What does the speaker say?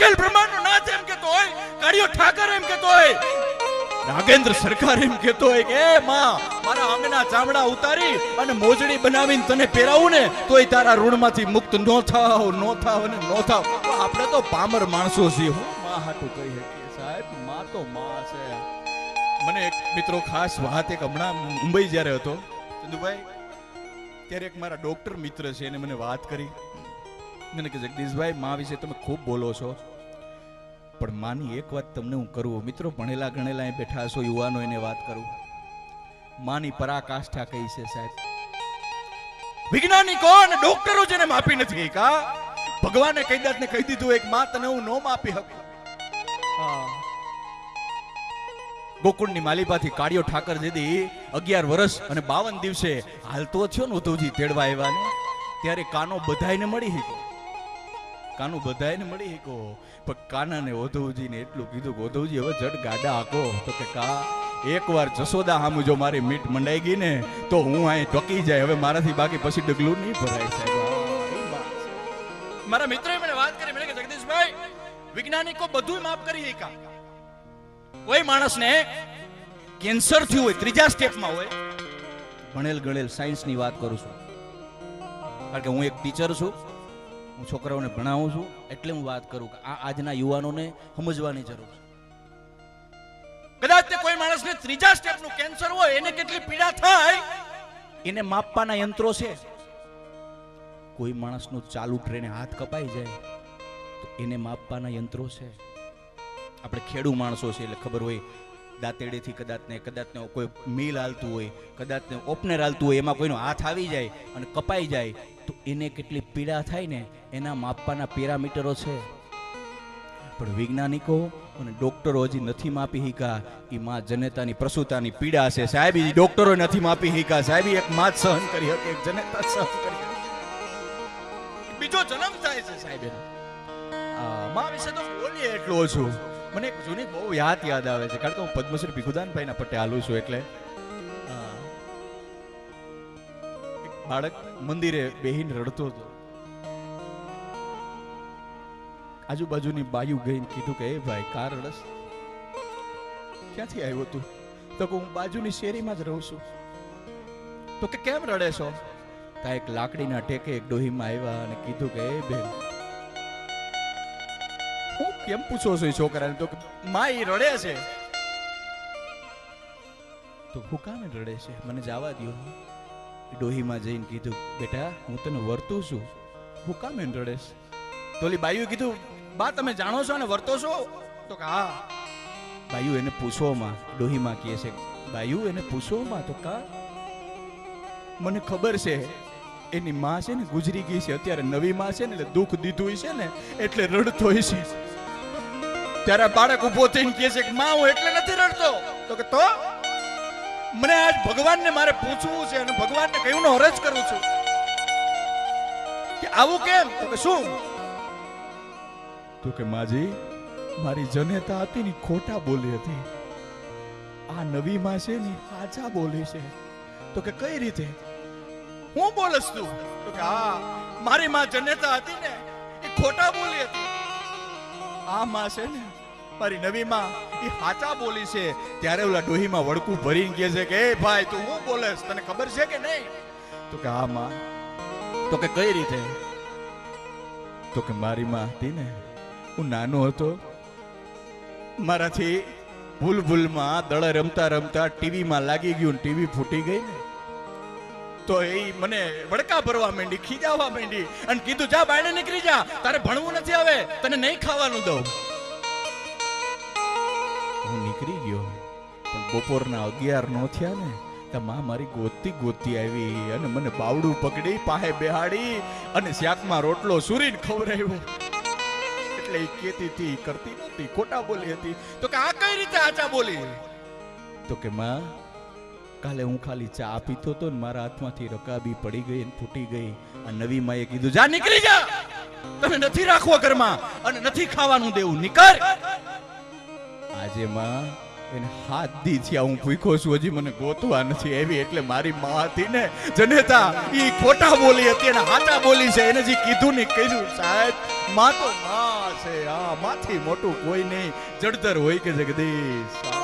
અખિલ બ્રહ્માંડનો એમ કહેતો હોય કાળિયો ઠાકર એમ કહેતો હોય, નાગેન્દ્ર સરકાર એમ કહેતો હોય કે માં, મારા અંગના ચામડા ઉતારી અને મોજડી બનાવીને તને પહેરાવું ને, તોય તારા ઋણમાંથી મુક્ત નો થાવ નો થાવ અને નો થાવ. આપણે તો પામર માણસો છીએ હું, માં હાટું કહી શકીએ સાહેબ, માં તો માં છે. મને એક મિત્રો ખાસ વાત, એક હમણાં મુંબઈ જ્યારે હતો, ચંદુભાઈ, ત્યારે એક મારા ડોક્ટર મિત્ર છે, એને મને વાત કરી. મને કે, જગદીશભાઈ, માં વિશે તમે ખૂબ બોલો છો. પણ માની એક વાત તમને હું કરું. મિત્રો, ભણેલા ગણેલા એ બેઠા છો યુવાનો એને વાત કરું. માની પરાકાષ્ઠા કઈ છે સાહેબ. વિજ્ઞાનિકો અને ડોક્ટરો જેને માપી નથી કા ભગવાને કઈ દાત કહી દીધું, એક માં તને હું નો માપી શકું. ગોકુળની માલિપાથી કાળિયો ઠાકર દીદી અગિયાર વર્ષ અને બાવન દિવસે હાલતો થયો ને ઉદ્ધવજી તેડવા આવ્યા ને, ત્યારે કાનો બધાને મળી હીકો કાનું બધાયને મળી શકો પણ કાનાને ઓધવજીને એટલું કીધું કે, ઓધવજી, હવે જડ ગાડા હાકો તો કે, કા, એકવાર જસોદા હામુ જો મારી મીટ મંડાઈ ગઈ ને, તો હું અહીં ટકી જાય. હવે મારાથી બાકી પછી ડગલું નહીં ભરાય, સાહેબ. મારા મિત્રએ મને વાત કરી. મને કે જગદીશભાઈ, વૈજ્ઞાનિકો બધું માફ કરી શકા કોઈ માણસને કેન્સર થયું હોય, ત્રીજા સ્ટેપમાં હોય, ભણેલ ગણેલ સાયન્સની વાત કરું છું. કારણ કે હું એક ટીચર છું. હું છોકરાઓને ભણાવું છું એટલે હું વાત કરું કે આ આજના યુવાનોને સમજવાની જરૂર છે. કદાચ તે કોઈ માણસને ત્રીજા સ્ટેપનું કેન્સર હોય, એને કેટલી પીડા થાય, એને માપવાના યંત્રો છે. કોઈ માણસનું ચાલુ ટ્રેને હાથ કપાઈ જાય, તો એને માપવાના યંત્રો છે. આપણે ખેડૂ માણસો છે એટલે ખબર હોય, દાંતેડેથી કદાચ ને કદાચ ને કોઈ મિલ હાલતું હોય, કદાચ ને ઓપનર હાલતું હોય, એમાં કોઈનો હાથ આવી જાય અને કપાઈ જાય તો એને કેટલી પીડા થાય ને, એના માપવાના પેરામીટરો છે. પણ વૈજ્ઞાનિકો અને ડોક્ટરો હજી નથી માપી શીખા એ માં જનેતાની પ્રસૂતાની પીડા છે. સાહેબ ડોક્ટરો નથી માપી શીખા સાહેબ એક માં સહન કરી શકે, એક જનેતા સહન કરી બીજો જન્મ થાય છે સાહેબમાં વિશે તો બોલીએ એટલું ઓછું. મને એક જૂની બહુ યાદ યાદ આવે છે. કારણ કે હું પદ્મશ્રી ભીખુદાનભાઈના પટ્ટે હાલું છું એટલે. બાળક મંદિરે બેહીને રડતો હતો. આજુબાજુની બાયુ ગઈને કીધું કે, એ ભાઈ કાર રડસ ક્યાંથી આવ્યો તું? તો કે હું બાજુની શેરીમાં જ રહું છું. તો કે, કેમ રડે છો? તા એક લાકડીના ટેકે એક ડોહીમાં આવ્યા અને કીધું કે, એ બેન, હું કેમ પૂછો છો એ છોકરાને? તો માં એ રડે છે. તો હું કામે રડે છે? મને જવા એ ડોહીમાં જઈને કીધું, બેટા, હું તને વર્તું છું. હું કામ એમ રડેશ તો ઓલી કીધું, બા, તમે જાણો છો અને વર્તો છો? તો કે બાયુ એને પૂછો ડોહીમાં કહે છે, બાયુ એને પૂછો તો કા? મને ખબર છે, એની માં છે ને ગુજરી ગઈ છે, અત્યારે નવી માં છે ને એટલે દુઃખ દીધું છે ને એટલે રડતો છે. ત્યારે બાળક ઊભો થઈને કહે છે કે, માં, હું એટલે નથી રડતો. તો કે, તો? મને આજ ભગવાનને મારે પૂછવું છે અને ભગવાનને કહ્યું નો અરજ કરું છું કે આવું કેમ? તો કે શું? તો કે માજી મારી જનેતા હતી ને ખોટા બોલી હતી. આ નવી માં છે ને સાચા બોલી છે. તો કે કઈ રીતે? હું બોલસ તું તો કે હા મારી માં જનેતા હતી ને એ ખોટા બોલી હતી. આ માં છે ને મારી નવી માં એ સાચા બોલી છે. ત્યારે ઓલા ડોહીમાં વડકું ભરીને કહે છે કે, એ ભાઈ, તું હું બોલેશ તને ખબર છે કે નહીં? તો કે, હા, માં. તો કે, કઈ રીતે? તો કે, મારી માં હતી ને, હું નાનો હતો. મારાથી ભૂલ ભૂલમાં દળ રમતા રમતા ટીવીમાં લાગી ગયું ટીવી ફૂટી ગઈ ને. તો એ મને વડકા ભરવા માંડી, ખીજાવા માંડી અને કીધું, જા, બાયણે નીકળી જા. તારે ભણવું નથી આવે. તને નહીં ખાવાનું દઉં. નીકળી પણ બપોરના અગિયાર નો થયા ને, તો માં મારી ગોતી ગોતી આવી અને મને બાવડું પકડી પાહે બેહાડી અને શાકમાં રોટલો સુરીને ખવડાવ્યો. એટલે એ કેતી હતી કરતી નહોતી, ખોટા બોલી હતી. તો કે આ કઈ રીતે આચા બોલી? તો કે માં, કાલે હું ખાલી ચા પીતો તો ને મારા હાથમાંથી રકાબી પડી ગઈ અને ફૂટી ગઈ. આ નવી માએ કીધું, જા, નીકળી જા! તમે નથી રાખવો ઘરમાં અને નથી ખાવાનું દેવું. નીકળ! આજે માં એને હાથ દી થયા હું ભૂખો છું, હજી મને ગોતવા નથી એવી એટલે મારી માં હતી ને, જનેતા, ઈ ખોટા બોલી હતી, એને હાચા બોલી છે, એને જે કીધું ને કર્યું. સાહેબ, માં તો માં છે, આ માથી મોટું કોઈ નહીં, જડતર હોય કે જગદીશ.